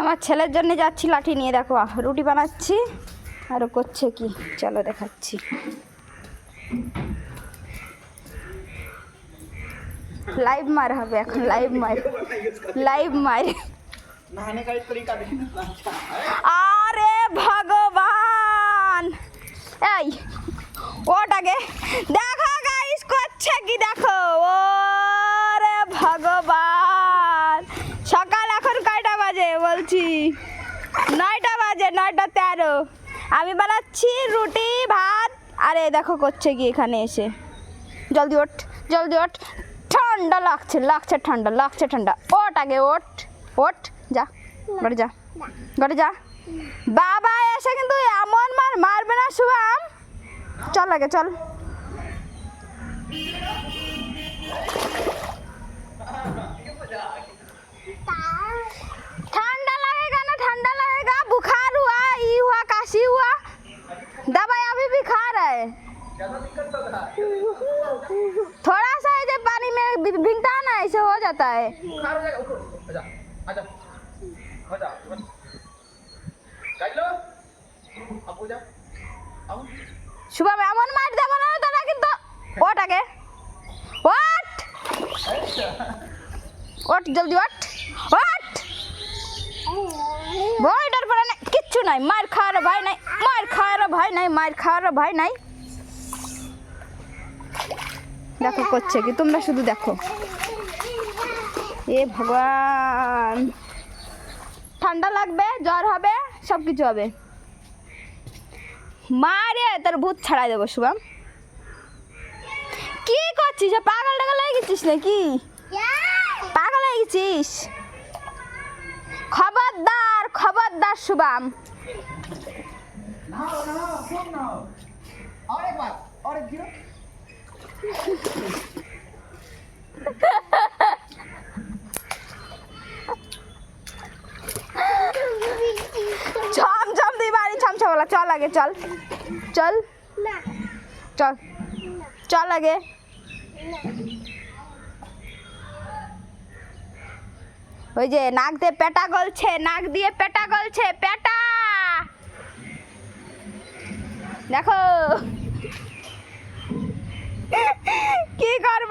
আমার ছেলের জন্য যাচ্ছি লাঠি নিয়ে দেখো রুটি বানাচ্ছি। আরও করছে কি? চলো দেখাচ্ছি। লাইভ মার হবে এখন লাইভ মার। লাইভ মার। আরে ভগবান! বাজে বলছি। নয়টা বাজে, নয়টা তেরো। আমি বানাচ্ছি রুটি, ভাত। আরে দেখো করছে কি এখানে এসে। জলদি ওঠ জলদি ওঠ। ঠান্ডা লাগছে লাগছে ঠান্ডা লাগছে ঠান্ডা। ওট আগে ওট ওট যা, ঘরে যা ঘরে যা। বাবা এসে কিন্তু এমন মার মারবে না, শুভাম। চল আগে, চল। खांसी हुआ दवाई अभी भी खा रहे थोड़ा सा है जब पानी में भिंगता ना ऐसे हो जाता है सुबह में अमन मार दे बना तो ना किंतु ओट आगे ओट ओट जल्दी ओट ओट बहुत डर पड़ा কিচ্ছু নাই মার খাওয়ার ভয় নাই মার খাওয়ার ভয় নাই মার খাওয়ার ভয় নাই। দেখো করছে কি তোমরা শুধু দেখো। এ ভগবান। ঠান্ডা লাগবে জ্বর হবে সব কিছু হবে মারে তার ভূত ছাড়াই দেবো শুভাম। কি করছিস? পাগল টাগল হয়ে গেছিস নাকি? পাগল হয়ে গেছিস? খবরদার। খবরদার শুভাম। ছম ছম তুই বাড়ি ছমছমালা চল আগে চল। চল। চল। চল আগে। ওই যে নাক দিয়ে পেটা গলছে নাক দিয়ে পেটা গলছে পেটা। দেখো। কি করবে?